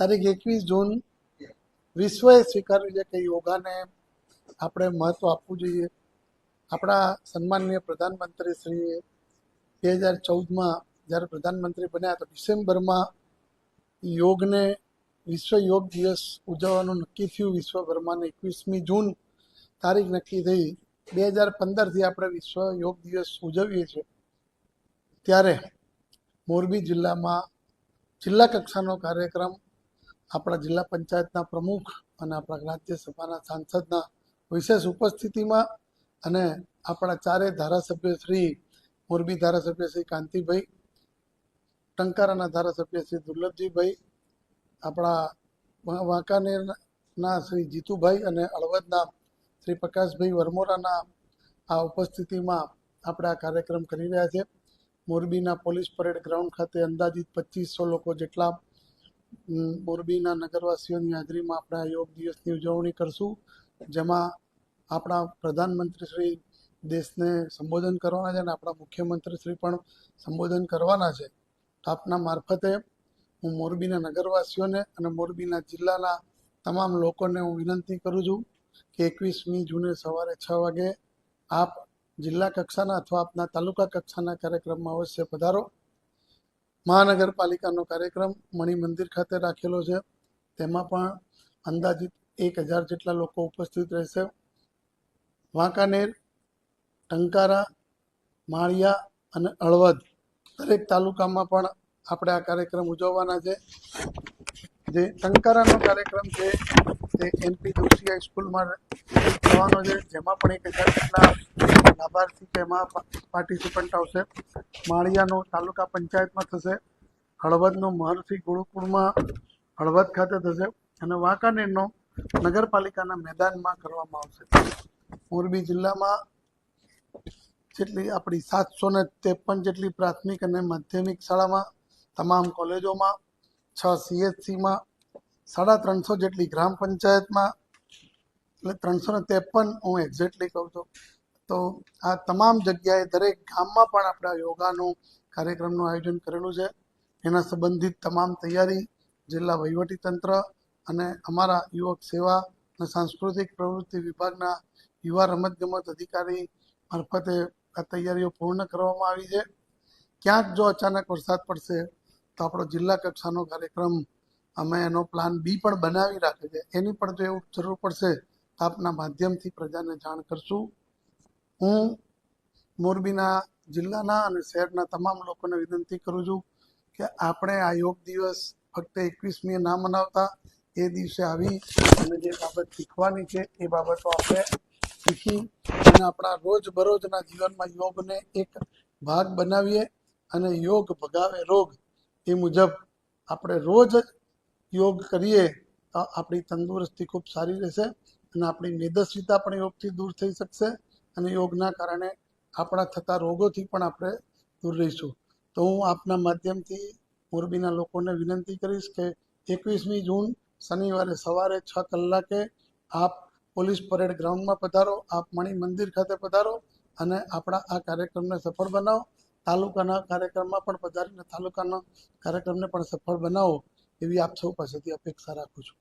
તારીખ એકવીસ જૂન. વિશ્વએ સ્વીકાર્યું છે કે યોગાને આપણે મહત્વ આપવું જોઈએ. આપણા સન્માનનીય પ્રધાનમંત્રી શ્રી બે હજાર ચૌદમાં જ્યારે પ્રધાનમંત્રી બન્યા તો ડિસેમ્બરમાં યોગને વિશ્વ યોગ દિવસ ઉજવવાનું નક્કી થયું. વિશ્વભરમાં એકવીસમી જૂન તારીખ નક્કી થઈ. બે હજાર પંદરથી આપણે વિશ્વ યોગ દિવસ ઉજવીએ છીએ. ત્યારે મોરબી જિલ્લામાં જિલ્લા કક્ષાનો કાર્યક્રમ આપણા જિલ્લા પંચાયતના પ્રમુખ અને આપણા રાજ્યસભાના સાંસદના વિશેષ ઉપસ્થિતિમાં અને આપણા ચારે ધારાસભ્ય શ્રી મોરબી ધારાસભ્ય શ્રી કાંતિભાઈ, ટંકારાના ધારાસભ્ય શ્રી દુર્લભજીભાઈ, આપણા વાંકાનેરના શ્રી જીતુભાઈ અને હળવદના શ્રી પ્રકાશભાઈ વરમોરાના આ ઉપસ્થિતિમાં આપણે આ કાર્યક્રમ કરી રહ્યા છે મોરબીના પોલીસ પરેડ ગ્રાઉન્ડ ખાતે અંદાજિત પચીસો લોકો જેટલા મોરબીના નગરવાસીઓની હાજરીમાં આપણે આ યોગ દિવસની ઉજવણી કરશું, જેમાં આપણા પ્રધાનમંત્રી શ્રી દેશને સંબોધન કરવાના છે અને આપણા મુખ્યમંત્રી શ્રી પણ સંબોધન કરવાના છે. આપના મારફતે હું મોરબીના નગરવાસીઓને અને મોરબીના જિલ્લાના તમામ લોકોને હું વિનંતી કરું છું કે એકવીસમી જૂને સવારે છ વાગે આપ જિલ્લા કક્ષાના અથવા આપના તાલુકા કક્ષાના કાર્યક્રમમાં અવશ્ય પધારો. મહાનગરપાલિકાનો કાર્યક્રમ મણિ મંદિર ખાતે રાખેલો છે. તેમાં પણ અંદાજિત એક હજાર જેટલા લોકો ઉપસ્થિત રહેશે. વાંકાનેર, ટંકારા, માળિયા અને હળવદ દરેક તાલુકામાં પણ આપણે આ કાર્યક્રમ ઉજવવાના છે. જે ટંકારાનો કાર્યક્રમ છે તે એમપી દોશી હાઈસ્કૂલમાં થવાનો છે. જેમાં પણ એક હજાર જેટલા લાભાર્થી તેમાં પાર્ટિસિપન્ટ આવશે. માળિયાનો તાલુકા પંચાયતમાં થશે. હળવદનો મહર્ષિ ગુરુકુળમાં હળવદ ખાતે થશે અને વાંકાનેરનો નગરપાલિકાના મેદાનમાં કરવામાં આવશે. મોરબી જિલ્લામાં જેટલી આપણી સાતસો ને ત્રેપન જેટલી પ્રાથમિક અને માધ્યમિક શાળામાં, તમામ કોલેજોમાં, છ સીએચસીમાં સાડા ત્રણસો જેટલી ગ્રામ પંચાયતમાં, એટલે ત્રણસો ને ત્રેપન હું એક્ઝેક્ટલી કહું છું. તો આ તમામ જગ્યાએ દરેક ગામમાં પણ આપણા યોગાનું કાર્યક્રમનું આયોજન કરેલું છે. એના સંબંધિત તમામ તૈયારી જિલ્લા વહીવટીતંત્ર અને અમારા યુવક સેવા અને સાંસ્કૃતિક પ્રવૃત્તિ વિભાગના યુવા રમતગમત અધિકારી મારફતે આ તૈયારીઓ પૂર્ણ કરવામાં આવી છે. ક્યાંક જો અચાનક વરસાદ પડશે તો આપણો જિલ્લા કક્ષાનો કાર્યક્રમ અમે એનો પ્લાન બી પણ બનાવી રાખે છે. એની પણ જો એવું જરૂર પડશે આપના માધ્યમથી પ્રજાને જાણ કરશું. હું મોરબીના જિલ્લાના અને શહેરના તમામ લોકોને વિનંતી કરું છું કે આપણે આ યોગ દિવસ ફક્ત એકવીસમીએ ના મનાવતા, એ દિવસે આવી અને જે બાબત શીખવાની છે એ બાબતો આપણે શીખી અને આપણા રોજબરોજના જીવનમાં યોગને એક ભાગ બનાવીએ અને યોગ ભગાવે રોગ એ મુજબ આપણે રોજ યોગ કરીએ, તો આપણી તંદુરસ્તી ખૂબ સારી રહેશે અને આપણી મેદસ્વીતા પણ યોગથી દૂર થઈ શકશે અને યોગના કારણે આપણા થતા રોગોથી પણ આપણે દૂર રહીશું. તો હું આપના માધ્યમથી મોરબીના લોકોને વિનંતી કરીશ કે એકવીસમી જૂન શનિવારે સવારે છ કલાકે આપ પોલીસ પરેડ ગ્રાઉન્ડમાં પધારો, આપ મણિ મંદિર ખાતે પધારો અને આપણા આ કાર્યક્રમને સફળ બનાવો. તાલુકાના કાર્યક્રમમાં પણ પધારીને તાલુકાના કાર્યક્રમને પણ સફળ બનાવો. એવી આપ સૌ પાસેથી અપેક્ષા રાખું છું.